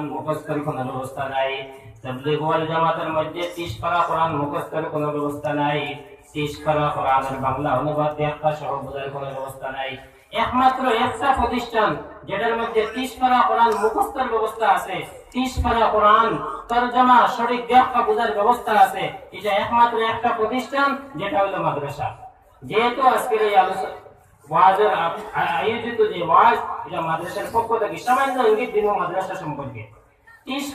বোঝার ব্যবস্থা একমাত্র একটা প্রতিষ্ঠান যেটার মধ্যে কোরআন ব্যবস্থা আছে। কোরআন ব্যাখ্যা বোঝার ব্যবস্থা আছে। এটা একমাত্র একটা প্রতিষ্ঠান, যেটা হলো মাদ্রাসা। যেহেতু আজকের এই আলোচনা ওয়াজের আয়োজিত যে ওয়াজ, এটা মাদ্রাসার পক্ষ থেকে সামান্য ইঙ্গিত দিব মাদ্রাসা সম্পর্কে।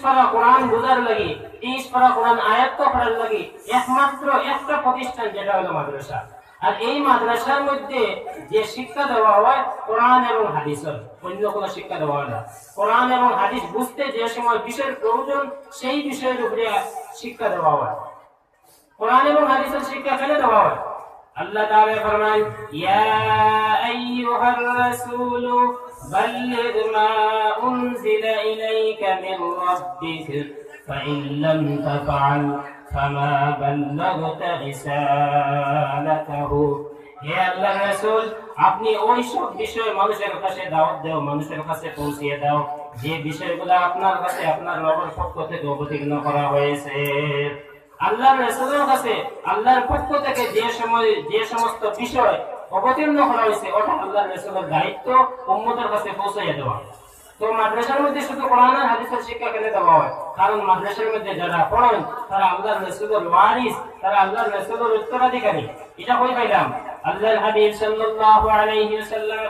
পারা কোরআন বোঝার লাগি তিস পারা কোরআন আয়ত্ত করার লাগি, একমাত্র একটা প্রতিষ্ঠান যেটা হলো মাদ্রাসা। আর এই মাদ্রাসার মধ্যে যে শিক্ষা দেওয়া হয়, কোরআন এবং হাদিসের অন্য কোনো শিক্ষা দেওয়া হয় না। কোরআন এবং হাদিস বুঝতে যে সময় বিষয়ের প্রয়োজন, সেই বিষয়ের উপরে শিক্ষা দেওয়া হয়। কোরআন এবং হাদিসের শিক্ষা কেন দেওয়া হয়? আল্লাহ তাআলা ফরমান ইয়া আইয়ুহার রাসূল বাল্লিগ মা উনজিলা ইলাইকা মির রাব্বিক فإن لم تفعل فما بلغت رسالته হে আল্লাহ রাসূল আপনি ওই সব বিষয় মানুষের কাছে দাওয়াত দাও মানুষের কাছে পৌঁছিয়ে দাও যে বিষয়গুলো আপনার কাছে আপনার রবের পক্ষ থেকে অবতীর্ণ করা হয়েছে আল্লাহর রাসূলের কাছে, আল্লাহর পক্ষ থেকে যে সময় যে সমস্ত বিষয় অবতীর্ণ করা হয়েছে, ওটা আল্লাহর রাসূলের দায়িত্ব উম্মতের কাছে দেওয়া। তো মাদ্রাসার মধ্যে শুধু কোরআন আর হাদিসের শিক্ষা কেন দেওয়া হয়? কারণ মাদ্রাসার মধ্যে যারা পড়েন, তারা আল্লাহর রাসূলের ওয়ারিস, তারা আল্লাহর রাসূলের উত্তরাধিকারী। এটা কই পাইলাম? আল্লাহর হাবিব সাল্লাল্লাহু আলাইহি ওয়াসাল্লাম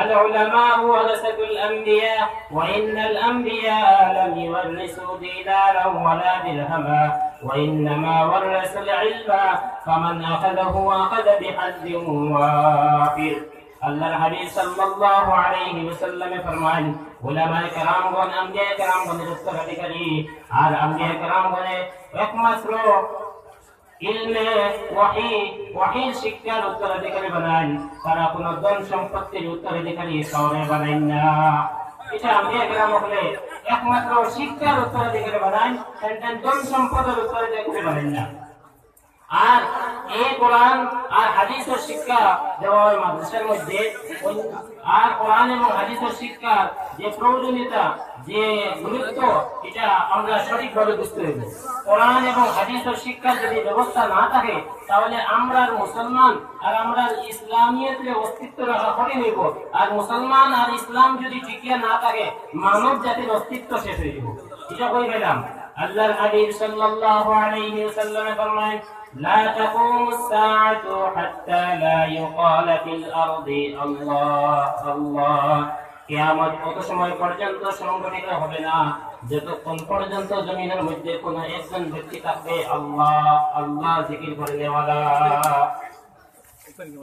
আল উলামা ওয়ারাসাতুল আমবিয়া, ওয়া ইন্নাল আমবিয়া লাম ইওয়ারিসু ওয়ালা দিরহামা وإنما ورثوا العلم فمن أخذه أخذ بحد وافر আল্লাহর হাবিব সাল্লাল্লাহু আলাইহি ওয়াসাল্লাম ফরমান উলামায়ে কেরামগণ আম্বিয়া কেরামগণের উত্তরাধিকারী আর আম্বিয়া কেরামগণে একমাত্র ইলমে ওয়াহি ওয়াহির শিক্ষার উত্তরাধিকারী বানান তারা কোনো ধন সম্পত্তির উত্তরাধিকারী শহরে বানান না এটা আম্বিয়া কেরাম হলে একমাত্র শিক্ষার উত্তরাধিকারী বানান তেন ধন সম্পদের উত্তরাধিকারী বানান না। আর এই কোরআন আর শিক্ষা দেওয়া হয় মধ্যে। আর কোরআন এবং শিক্ষার যে প্রয়োজনীয়তা, যে গুরুত্ব, এটা আমরা সঠিকভাবে বুঝতে কোরআন এবং শিক্ষার যদি ব্যবস্থা না থাকে, তাহলে আমরা মুসলমান আর আমরা ইসলামিয়তের অস্তিত্ব রাখা কঠিন হইব। আর মুসলমান আর ইসলাম যদি টিকিয়ে না থাকে, মানব জাতির অস্তিত্ব শেষ হয়ে যাব। এটা কই গেলাম? আল্লাহর হাবিব সাল্লাল্লাহু আলাইহি ওয়াসাল্লাম ফরমান لا تقوم الساعة حتى لا يقال في الأرض الله الله কিয়ামত কত সময় পর্যন্ত সংগঠিত হবে না যতক্ষণ পর্যন্ত জমিনের মধ্যে কোনো একজন ব্যক্তি থাকবে আল্লাহ আল্লাহ জিকির করে নেওয়ালা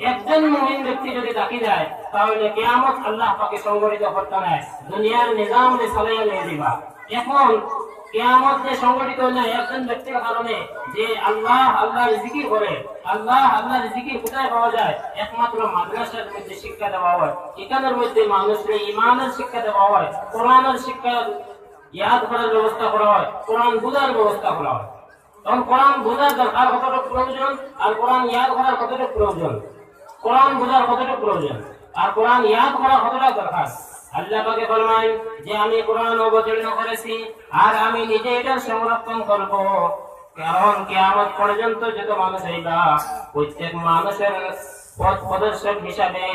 একজন মুমিন ব্যক্তি যদি তাকি যায় তাহলে কিয়ামত আল্লাহ পাকে সংগঠিত করতে নাই দুনিয়ার নিজাম চালাইয়া নিয়ে দিবা এখন কিয়ামত যে ইয়াদ করার ব্যবস্থা করা হয়, কোরআন বুঝার ব্যবস্থা করা হয়। তখন কোরআন বোঝার দরকার কতটুকু প্রয়োজন আর কোরআন ইয়াদ করার কতটুকু প্রয়োজন? কোরআন বোঝার কতটুকু প্রয়োজন? আর কোরআন ইয়াদ করা কতটা দরকার? আল্লাহ পাকে ফরমান যে আমি কোরআন অবতীর্ণ করেছি আর আমি নিজে এটা সংরক্ষণ করব। কারণ কেয়ামত পর্যন্ত যত মানুষ হইবা প্রত্যেক মানুষের পথ প্রদর্শক হিসাবে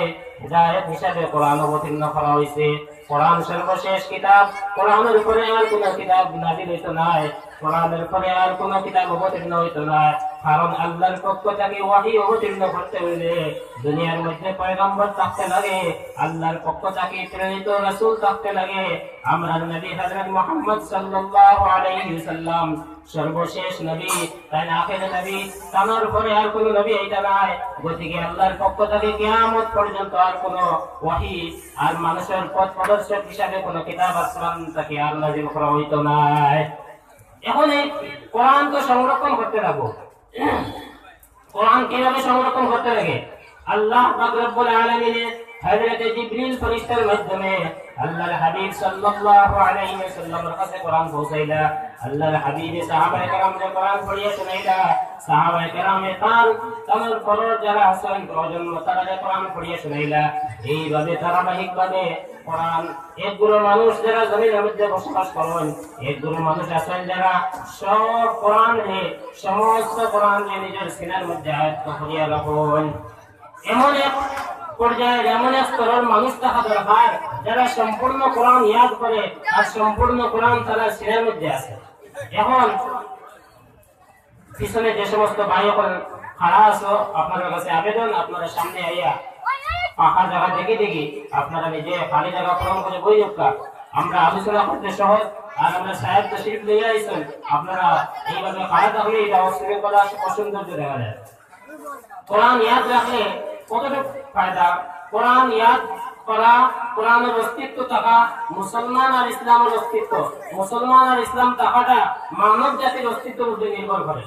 হিসাবে কোরআন অবতীর্ণ করা হয়েছে কোরআন সর্বশেষ কিতাব, কোরআনের উপরে আর কোন কিতাব নাজিল হইত নাই। কোরআনের পরে আর কোন কিতাব অবতীর্ণ হইত না কারণ আল্লাহর পক্ষ থেকে ওয়াহি অবতীর্ণ করতে হইলে দুনিয়ার মধ্যে পয়গম্বর থাকতে লাগে, আল্লাহর পক্ষ থেকে প্রেরিত রাসূল থাকতে লাগে। আমরা নবী হযরত মুহাম্মদ সাল্লাল্লাহু আলাইহি ওয়াসাল্লাম সর্বশেষ নবী, তাই আখের নবী? তানোর পরে আর কোন নবী এটা নাই। গতিকে আল্লাহর পক্ষ থেকে কিয়ামত পর্যন্ত আর কোন ওয়াহি আর মানুষের পথ প্রদর্শক হিসাবে কোন কিতাব আসমান থেকে আর নাজিল করা হইতো নাই। এখন এই কোরআন তো সংরক্ষণ করতে থাকব কোরআন কীভাবে সংরক্ষণ করতে লাগে? আল্লাহ রব্বুল আলামিনের হযরত জিবরিল ফেরেশতার মাধ্যমে আল্লাহর হাবিব সাল্লাল্লাহু আলাইহি ওয়াসাল্লামের কাছে কোরআন পৌঁছাইলা। আল্লাহর হাবিব সাহাবায়ে কেরামকে কোরআন পড়িয়ে শোনাইলা, সাহাবায়ে কেরামে তার তাদের পরর যারা আছেন, প্রজন্ম তারা কোরআন পড়িয়ে শোনাইলা। এইভাবে ধারাবাহিকভাবে কোরআন একগুলো মানুষ যারা জমিনের মধ্যে বসবাস করেন একগুলো মানুষ আছেন যারা সব কোরআন হে সমস্ত কোরআন নিজের সিনার মধ্যে আয়ত্ত করিয়া রাখুন। এক পর্যায়ে এমন এক স্তরের মানুষ দরকার যারা সম্পূর্ণ কোরআন ইয়াদ করে আর সম্পূর্ণ কোরআন তারা সিনার মধ্যে আছে। এখন পিছনে যে সমস্ত ভাই এখন খাড়া আছো, আপনাদের কাছে আবেদন, আপনারা সামনে আইয়া ফাঁকা জায়গা দেখে আপনারা নিজে খালি জায়গা পূরণ করে বই যোগা আমরা আলোচনা করতে সহজ, আর আমরা সাহেব তো শিল্প আইছেন, আপনারা এইভাবে খাড়া থাকলে এটা অশৃঙ্খলা অসৌন্দর্য দেখা যায়। কোরআন ইয়াদ রাখলে কতটুকু ফায়দা? কোরআন ইয়াদ করা, কোরআনের অস্তিত্ব থাকা, মুসলমান আর ইসলামের অস্তিত্ব। মুসলমান আর ইসলাম থাকাটা মানব জাতির অস্তিত্বের উপরে নির্ভর করে।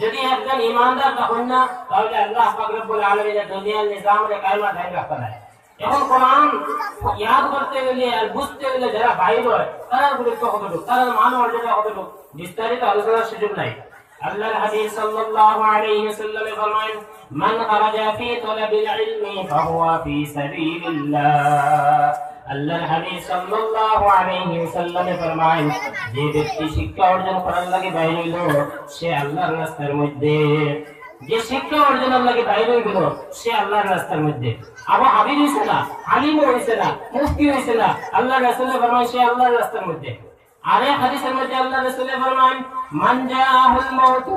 যদি একজন ইমানদার তখন না, তাহলে আল্লাহ পাক রব্বুল আলামিনের দুনিয়ার নিজামে কায়মা ধাই রাখতে পারে। এখন কোরআন ইয়াদ করতে গেলে আর বুঝতে গেলে যারা বাইর হয় তারা গুরুত্ব কতটুকু? তারা মান মর্যাদা কতটুকু? বিস্তারিত আলোচনার সুযোগ নাই। আল্লাহর হাবিব সাল্লাল্লাহু আলাইহি ওয়াসাল্লাম ফরমান মান খারাজা ফি তালাবিল ইলমি ফাহুয়া ফি সাবিলিল্লাহ। আল্লাহর হাবিব সাল্লাল্লাহু আলাইহি ওয়াসাল্লাম ফরমান যে ব্যক্তি শিক্ষা অর্জন করার লাগে বাইরে হইল সে আল্লাহর রাস্তার মধ্যে। যে শিক্ষা অর্জনের লাগে বাইরে হইল সে আল্লাহর রাস্তার মধ্যে। আবার হাবিব হইছে না আলিম হইছে না, মুফতি হইছে না, আল্লাহর রাসূল ফরমান সে আল্লাহর রাস্তার মধ্যে। আরে হাদিসের মধ্যে আল্লাহ রাসূল ফরমান মান জাআহুল মাউত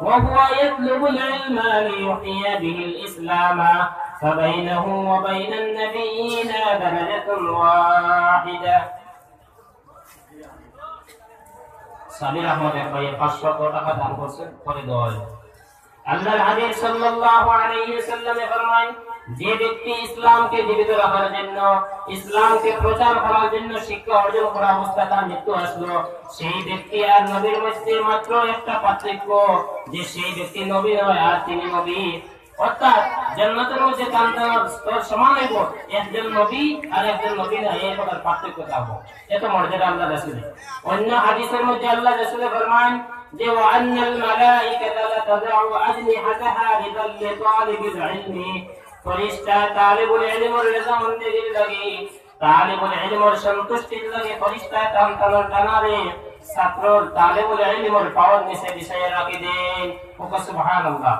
ওয়া হুয়া ইয়াতলুবুল ইলমা লিয়ুহইয়া বিহিল ইসলামা فبينه وبين النبيين درجة واحدة সাবির আহমদ এক ভাই পাঁচশো টাকা দান করছেন পরে দেওয়া হলো আল্লাহর হাবিব সাল্লাল্লাহু আলাইহি ওয়াসাল্লামে ফরমান যে ব্যক্তি ইসলামকে জীবিত রাখার জন্য ইসলামকে প্রচার করার জন্য শিক্ষা অর্জন করা অবস্থা তার মৃত্যু আসলো সেই ব্যক্তি আর নবীর মধ্যে মাত্র একটা পার্থক্য যে সেই ব্যক্তি নবী নয় আর তিনি নবী অর্থাৎ জান্নাতের মধ্যে কান্দার স্তর সমান হইব একজন নবী আর একজন নবী না এই প্রকার পার্থক্য থাকবো এত মর্যাদা আল্লাহ রাসূলের অন্য হাদিসের মধ্যে আল্লাহ রাসূলে ফরমান যে وأن الملائكة لتضع أجنحتها رضا لطالب العلم ফরিস্তা তালিবুল ইলমের রেজামন্দির লাগি, তালিবুল ইলমের সন্তুষ্টির লাগি ফরিস্তা টান টানার টানারে ছাত্রর তালিবুল ইলমের পাওয়ার নিচে বিষয়ে রাখি দেন। ওকে সুবহানাল্লাহ।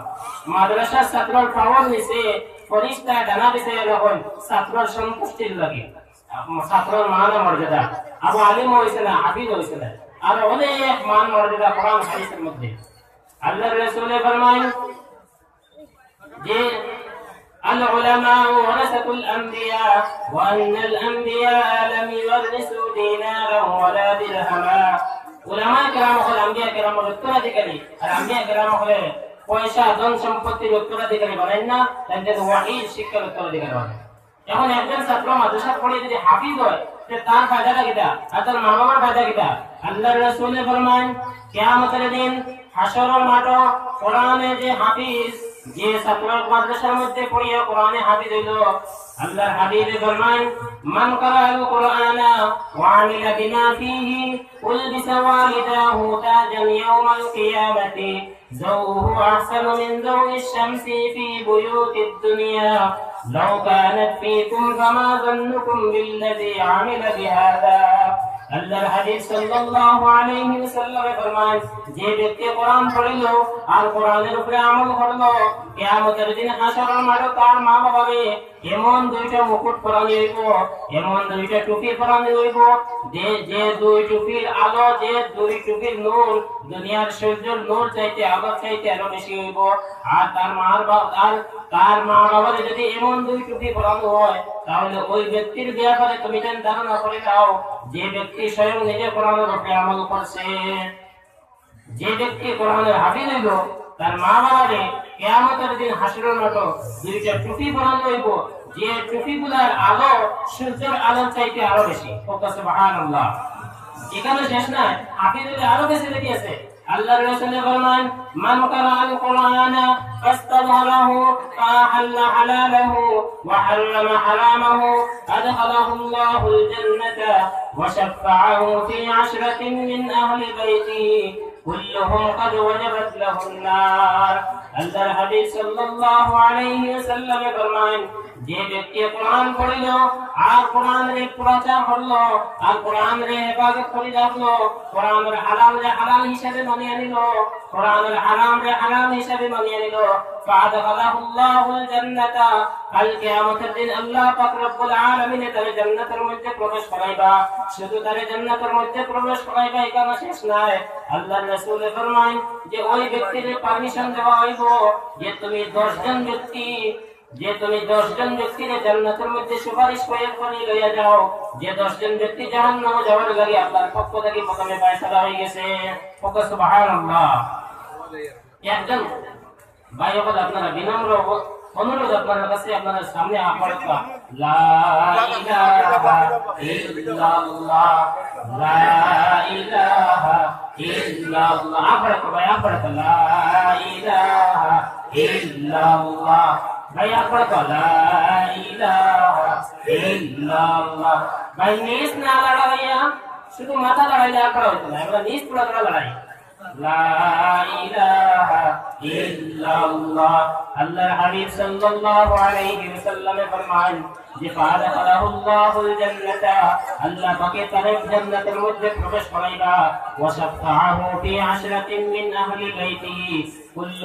মাদ্রাসার ছাত্রর পাওয়ার নিচে ফরিস্তা ডানা বিষয়ে রাখুন, ছাত্রর সন্তুষ্টির লাগি। ছাত্রর মান মর্যাদা। আবু আলিম হইছে না হাফিজ হইছে না আর অনেক মান মর্যাদা কোরআন হাদিসের মধ্যে। আল্লাহর রাসূল ফরমান যে العلماء ورثة الأنبياء, وأن الأنبياء لم يورثوا دينارا ولا درهما. علماء كرام হল الأنبياء كرام এর উত্তরাধিকারী আর আম্বিয়া کرام পয়সা, ধন সম্পত্তির উত্তরাধিকারী বলেন না তাদের ওয়াহির শিক্ষার উত্তরাধিকারী বলেন। এখন একজন ছাত্র মাদ্রাসা পড়ে যদি হাফিজ হয় তার ফায়দাটা কিটা আর তার মা বাবার ফায়দা কিটা আল্লাহ রসুলের ফরমান, কেয়ামতের দিন হাসর মাঠ কোরআনে যে হাফিজ যে ছাত্র মাদ্রাসার মধ্যে পড়িয়া কোরআনে হাফিজ হইল, আল্লাহর হাবিবে ফরমান মান কারাল কোরআনা ওয়া আমিলা বিমা ফীহি উলবিসা ওয়ালিদাহু তাজান ইয়াওমাল কিয়ামাতি, যাওহু আহসানু মিন যাওই শামসি ফি বুয়ুতিদ দুনিয়া, লাউ কানাত ফীকুম ফামা যান্নুকুম বিল্লাযী আমিলা বিহাদা। আল্লাহর হাদিস সাল্লাল্লাহু আলাইহি ওয়াসাল্লামে ফরমান যে ব্যক্তি কোরআন পড়িল আর কোরআনের উপরে আমল করল, কিয়ামতের দিন হাসরের মাঠে তার মা বাবাকে এমন দুইটা মুকুট পরানো হইব, এমন দুইটা টুপি পরানো হইব। যে যে দুই টুপির আলো, যে দুই টুপির নূর দুনিয়ার সূর্যের নূর চাইতে আলো চাইতে আরও বেশি হইব। আর তার মার আর তার মা বাবারে যদি এমন দুই টুপি পরানো হয়, তাহলে ওই ব্যক্তির ব্যাপারে তুমি যেন ধারণা করে দাও যে ব্যক্তি স্বয়ং নিজে কোরআনের উপরে আমল করছে। যে ব্যক্তি কোরআনের হাফিজ হইল, তার মা বাবারে কেয়ামতের দিন হাসিরের মতো দুইটা টুপি পরানো হইব, যে টুপিগুলার আলো সূর্যের আলোর চাইতে আরও বেশি। ফোকাস সুবহানাল্লাহ। এখানে শেষ না হাফিজ হইলে আরো বেশি লেগে আছে আল্লাহ রাসূল ফরমান মান কারা আল কুরআন ফাস্তাযহারাহু ফাহাল্লা হালালাহু ওয়া হাররামা হারামাহু আদখালাহু আল্লাহুল জান্নাতা ওয়া শাফাআহু ফি আশরাতিন মিন আহলি বাইতিহি كلهم قد وجبت له النار আল্লাহর হাবিব সাল্লাল্লাহু আলাইহি ওয়াসাল্লাম ফরমান যে ব্যক্তি কোরআন পড়িল আর কোরআনের প্রচার করল আর কোরআনের হেফাজত করে রাখল কোরআনের হালাল রে হালাল হিসাবে মানিয়ে নিল, কোরআনের হারাম রে হারাম হিসাবে মানিয়ে নিল। ফাদাখালাহুল্লাহুল জান্নাতা, কাল কিয়ামতের দিন আল্লাহ পাক রব্বুল আলামিন তার জান্নাতের মধ্যে প্রবেশ করাইবা। শুধু তার জান্নাতের মধ্যে প্রবেশ করাইবা এখানে শেষ নাই। আল্লাহর রাসূল ফরমান যে ওই ব্যক্তির পারমিশন দেওয়া হইব, যে তুমি 10 জন ব্যক্তি যে তুমি দশ জন ব্যক্তির জান্নাতের মধ্যে সুপারিশ করে করে লইয়া যাও, যে দশ জন ব্যক্তি জাহান নামে যাওয়ার লাগে আপনার পক্ষ থেকে প্রথমে ফয়সালা হয়ে গেছে। একজন ভাই বলে আপনারা বিনম্র অনুরোধ আপনার কাছে আপনার সামনে আপনারা লা ইলাহা ইল্লাল্লাহ। লা ইলাহা ইল্লাল্লাহ। তো ভাই আপনারা লা ইলাহা ইল্লাল্লাহ। Gaya ko ko la ilaha illallah. ভাই নিস না লড়াইয়া শুধু মাথা লড়াইলে আর করা হতো না এবার নিস পুরো করা লড়াই আল্লাহ হাবিব সাল্লাল্লাহু আলাইহি ওয়াসাল্লামে ফরমান যে ফাদাকালাহুল্লাহুল জান্নাতা আল্লাহ তাকে তার জান্নাতের মধ্যে প্রবেশ করাইবা। ওয়া সাফাহু ফি প্রবেশ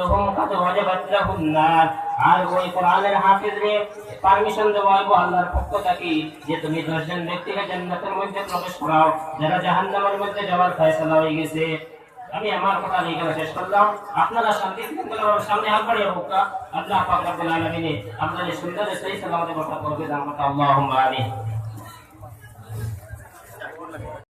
করাও, যারা জাহান্নামের মধ্যে যাওয়ার ফয়সালা হয়ে গেছে। আমি আমার কথা নিয়ে এখানে শেষ করলাম। আপনারা শান্তি সামনে হাত বাড়িয়ে হোক আল্লাহ আপনাদের সুন্দর সেই সালামতে বসা করবে জানাতে আল্লাহুম্মা আমিন।